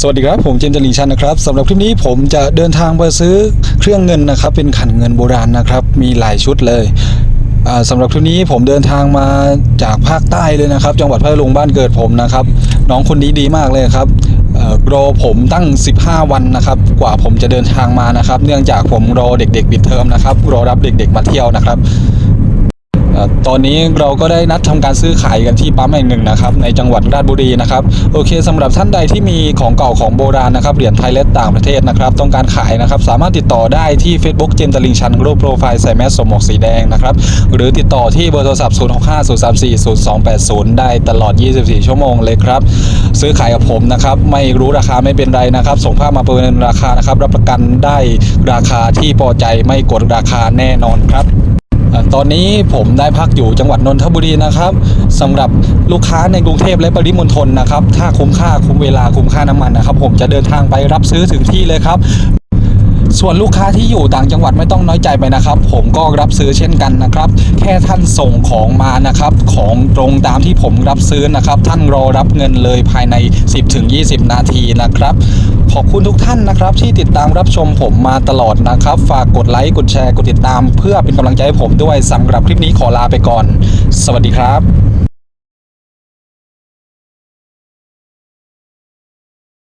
สวัสดีครับ ผมเจนจลิงชันนะครับสำหรับคลิปนี้ผมจะเดินทางไปซื้อเครื่องเงินนะครับ เป็นขันเงินโบราณนะครับ มีหลายชุดเลยอ่าสำหรับคลิปนี้ผมเดินทางมาจากภาคใต้เลยนะครับ จังหวัดพัทลุงบ้านเกิดผมนะครับ น้องคนนี้ดีมากเลยครับรอผมตั้ง 15 วันนะครับ กว่าผมจะเดินทางมานะครับ เนื่องจากผมรอเด็กๆปิดเทอมนะครับ รอรับเด็ก ๆ มาเที่ยวนะครับ ตอนนี้เราก็ได้นัดทำการซื้อขายกันที่ปั๊มแห่งหนึ่งนะครับในจังหวัดราชบุรีนะครับโอเคสำหรับท่านใดที่มีของเก่าของโบราณนะครับเหรียญไทยและต่างประเทศนะครับต้องการขายนะครับสามารถติดต่อได้ที่ Facebook เจนตลิงชันรูปโปรไฟล์ใส่แมสสมหมกสีแดงนะครับหรือติดต่อที่เบอร์โทรศัพท์ 0 6 5 0 3 4 0 2 8 0 ได้ตลอด 24 ชั่วโมงเลยครับซื้อขายกับผมนะครับไม่รู้ราคาไม่เป็นไรนะครับส่งภาพมาประเมินราคานะครับรับประกันได้ราคาที่พอใจไม่กดราคาแน่นอนครับ ตอนนี้ผมได้พักอยู่จังหวัดนนทบุรีนะครับสำหรับลูกค้าในกรุงเทพและปริมณฑลนะครับ ถ้าคุ้มค่าคุ้มเวลาคุ้มค่าน้ำมันนะครับ ผมจะเดินทางไปรับซื้อถึงที่เลยครับ ส่วนลูกค้าที่อยู่ต่างจังหวัดไม่ต้องน้อยใจไปนะครับ ผมก็รับซื้อเช่นกันนะครับ แค่ท่านส่งของมานะครับ ของตรงตามที่ผมรับซื้อนะครับ ท่านรอรับเงินเลยภายใน 10-20 นาทีนะครับขอบคุณทุกท่านนะครับที่ติดตามรับชมผมมาตลอดนะครับ ฝากกดไลค์กดแชร์กดติดตาม เพื่อเป็นกำลังใจให้ผมด้วยสำหรับคลิปนี้ขอลาไปก่อน สวัสดีครับ